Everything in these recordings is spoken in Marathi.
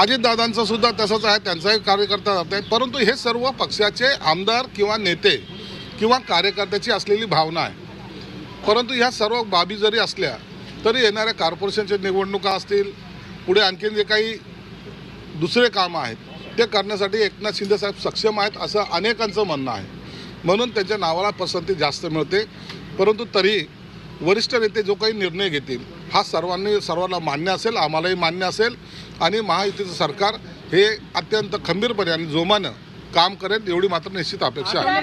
अजितदादांचं सुद्धा तसंच आहे त्यांचाही कार्यकर्ता जात आहे परंतु हे सर्व पक्षाचे आमदार किंवा नेते किंवा कार्यकर्त्याची असलेली भावना आहे. परंतु ह्या सर्व बाबी जरी असल्या तरी येणाऱ्या कॉर्पोरेशनच्या निवडणुका असतील पुढे आणखीन जे काही दुसरे कामं आहेत ते करण्यासाठी एकनाथ शिंदेसाहेब सक्षम आहेत असं अनेकांचं म्हणणं आहे. म्हणून त्यांच्या नावाला पसंती जास्त मिळते. परंतु तरी वरिष्ठ नेते जो काही निर्णय घेतील हा सर्वांनी सर्वांना मान्य असेल आम्हालाही मान्य असेल आणि महायुतीचं सरकार हे अत्यंत खंबीरपणे आणि जोमानं काम करेल एवढी मात्र निश्चित अपेक्षा आहे.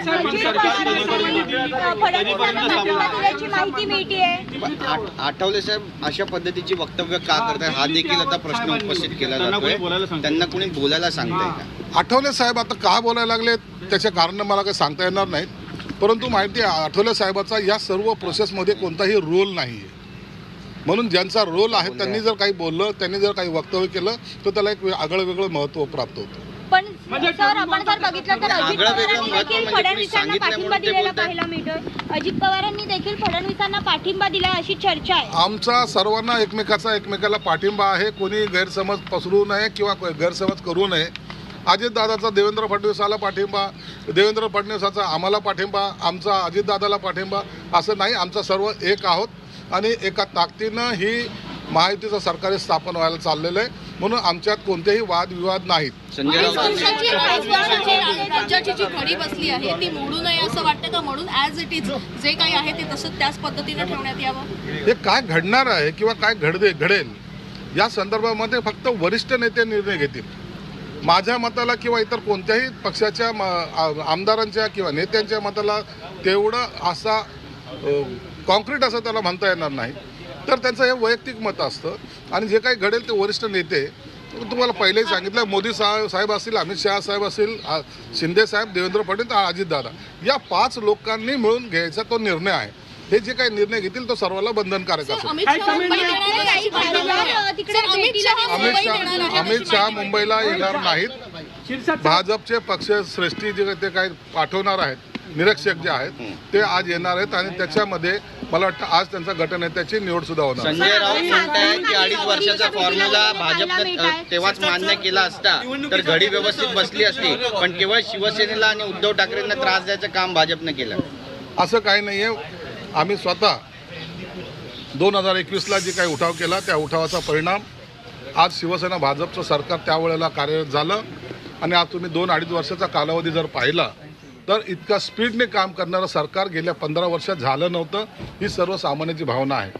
आठवले साहेब अशा पद्धतीची वक्तव्य का करताय? हा देखील आता प्रश्न उपस्थित केला जातोय. त्यांना कोणी बोलायला सांगताय का? आठवले साहेब आता का बोलायला लागले? त्याचे कारण मला काही सांगता येणार नाहीत. परंतु माहिती आहे आठवले साहेबाचा या सर्व प्रोसेसमध्ये कोणताही रोल नाही आहे म्हणून ज्यांचा रोल आहे त्यांनी जर काही बोललं त्यांनी जर काही वक्तव्य केलं तर त्याला एक वे- आगळं वेगळं महत्त्व प्राप्त होतं. पण सर आपण जर बघितलं तर अजित आगळं वेगळं पवारांनी महत्त्व देखील म्हणजे तुम्ही फडणवीसांना पाठिंबा सांगितल्यामुळे ते दिलेला बोलताय. पाहायला मिळतोय. अजित पवारांनी देखील फडणवीसांना पाठिंबा दिला अशी चर्चा आहे. आमचा सर्वांना एकमेकाचा एकमेकाला पाठिंबा आहे. कोणी गैरसमज पसरू नये किंवा गैरसमज करू नये. अजितदादाचा देवेंद्र फडणवीसाला पाठिंबा देवेंद्र फडणवीसाचा आम्हाला पाठिंबा आमचा अजितदादाला पाठिंबा असं नाही. आमचा सर्व एक आहोत. आणि एका ताकदीनं ही महायुतीचं सरकार स्थापन व्हायला चाललेलं आहे. म्हणून आमच्यात कोणतेही वादविवाद नाहीत. संजय अडीच राऊत वर्षाची अडीच वर्षाची राज्याची जी घडी बसली आहे ती मोडू नये असं वाटतं का? म्हणून ॲज इट इज जे काही आहे ते तसंच त्याच पद्धतीने ठेवण्यात यावं? हे काय घडणार आहे किंवा काय घडदे घडेल? या संदर्भामध्ये फक्त वरिष्ठ नेते निर्णय घेतील. माझ्या मताला किंवा इतर कोणत्याही पक्षाच्या आमदारांच्या किंवा नेत्यांच्या मताला तेवढं असा कॉन्क्रीट असं त्याला म्हणता येणार नाही. तर त्यांचं हे वैयक्तिक मत असतं. आणि जे काही घडेल ते वरिष्ठ नेते तुम्हाला पहिलेही सांगितलं मोदी साहेब साहेब असतील अमित शहा साहेब असतील शिंदे साहेब देवेंद्र फडणवीस आणि अजितदादा या पाच लोकांनी मिळून घ्यायचा तो निर्णय आहे. हे जे काही निर्णय घेतील तो सर्वांना बंधनकारक असेल. अमित शहा अमित शहा मुंबईला येणार नाहीत. भाजपचे पक्ष श्रेष्ठी जे ते काही पाठवणार आहेत निरीक्षक जे आहेत ते आज येणार आहेत आणि त्याच्यामध्ये मला वाटतं आज त्यांचा गटनेत्याची निवड सुद्धा होणार आहे. संजय राऊत म्हणतायत की अडीच वर्षाचा फॉर्म्युला भाजपनं तेव्हाच मान्य केला असता. तर घडी व्यवस्थित बसली असती. पण केवळ शिवसेनेला आणि उद्धव ठाकरेंना त्रास द्यायचं काम भाजपनं केलं. असं काही नाही आहे आम्ही स्वतः दोन हजार एकवीसला जे काही उठाव केला त्या उठावाचा परिणाम आज शिवसेना भाजपचं सरकार त्यावेळेला कार्यरत झालं. आणि आज तुम्ही दोन अडीच वर्षाचा कालावधी जर पाहिला तर इतका स्पीडने काम करणारं सरकार गेल्या पंधरा वर्षात झालं नव्हतं ही सर्वसामान्याची भावना आहे.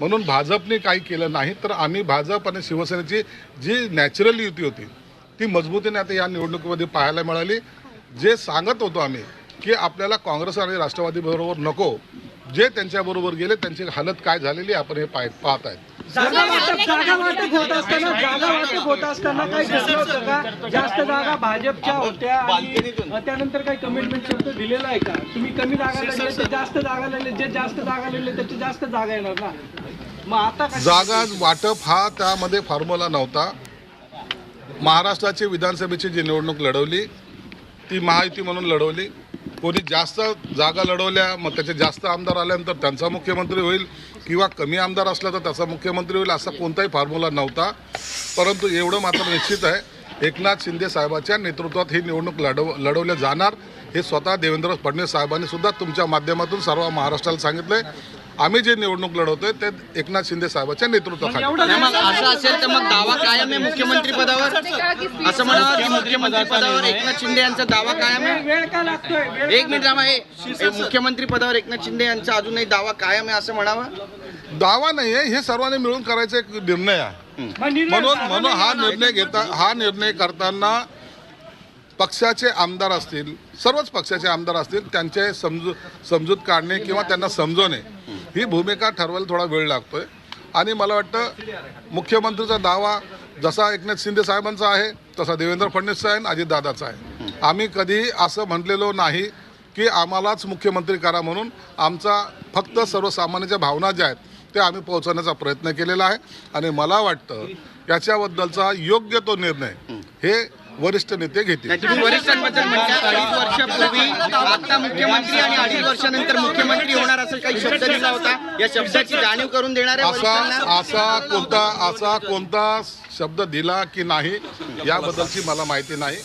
म्हणून भाजपने काही केलं नाही तर आम्ही भाजप आणि शिवसेनेची जी नॅचरल युती होती ती मजबूतीने आता या निवडणुकीमध्ये पाहायला मिळाली. जे सांगत होतो आम्ही की आपल्याला काँग्रेस आणि राष्ट्रवादी बरोबर नको जे त्यांच्याबरोबर गेले त्यांची हालत काय झालेली आपण हे पाह पाहत आहेत जागा वाटप जागा वाटप होत असताना जागा वाटप होत असताना काही घडलं होतं का? जास्त जागा भाजपच्या होत्या आणि त्यानंतर काही कमिटमेंट शब्द दिलेला आहे का? तुम्ही कमी जागा लढले ते जास्त जागा लढले जे जास्त जागा लढले त्याची जास्त जागा येणार ना. मग आता काय जागा वाटप हा त्यामध्ये फॉर्म्युला नव्हता. महाराष्ट्राची विधानसभेची जी निवडणूक लढवली ती महायुती म्हणून लढवली. कोणी जास्त जागा लढवल्या मग त्याचे जास्त आमदार आल्यानंतर त्यांचा मुख्यमंत्री होईल. किंवा कमी आमदार असला तर त्याचा मुख्यमंत्री होईल असा कोणताही फॉर्म्युला नव्हता. परंतु एवढं मात्र निश्चित आहे एकनाथ शिंदे साहेबाच्या नेतृत्वात ही निवडणूक लढव लढवल्या जाणार. हे स्वतः देवेंद्र फडणवीस साहेबांनी सुद्धा तुमच्या माध्यमातून सर्व महाराष्ट्राला सांगितलं आहे आम्ही जे निवडणूक लढवतोय ते एकनाथ शिंदे साहेबाच्या नेतृत्वाखाली. मग असं असेल तर मग दावा कायम आहे मुख्यमंत्री पदावर? असं म्हणावं की मुख्यमंत्री पदावर एकनाथ शिंदे यांचा दावा कायम आहे? वेळ का लागतोय? वेळ एक मिनिट थांबा हे हे मुख्यमंत्री पदावर एकनाथ शिंदे यांचा अजूनही दावा कायम आहे असं म्हणावं? दावा नाही आहे हे सर्वांनी मिळून करायचा एक निर्णय आहे. म्हणून म्हणून नाही हा? निर्णय घेता हा निर्णय करताना पक्षाचे आमदार असतील सर्वच पक्षाचे आमदार असतील त्यांचे समजू समजूत काढणे किंवा त्यांना समजवणे ही भूमिका ठरवायला थोडा वेळ लागतोय. आणि मला वाटतं मुख्यमंत्रीचा दावा जसा एकनाथ शिंदे साहेबांचा आहे तसा देवेंद्र फडणवीसचा आहे आणि अजितदादाचा आहे. आम्ही कधीही असं म्हटलेलो नाही की आम्हालाच मुख्यमंत्री करा म्हणून. आमचा फक्त सर्वसामान्याच्या भावना ज्या आहेत ते आम्ही पोहोचवण्याचा प्रयत्न केलेला आहे. आणि मला वाटतं याच्याबद्दलचा योग्य तो निर्णय हे वरिष्ठ नेते घेतील. तुम्ही वरिष्ठांबद्दल आता मुख्यमंत्री आणि अडीच वर्षानंतर मुख्यमंत्री होणार असं काही शब्द दिला होता. या शब्दाची जाणीव करून देणार असा असा कोणता असा कोणता शब्द दिला की नाही याबद्दलची मला माहिती नाही.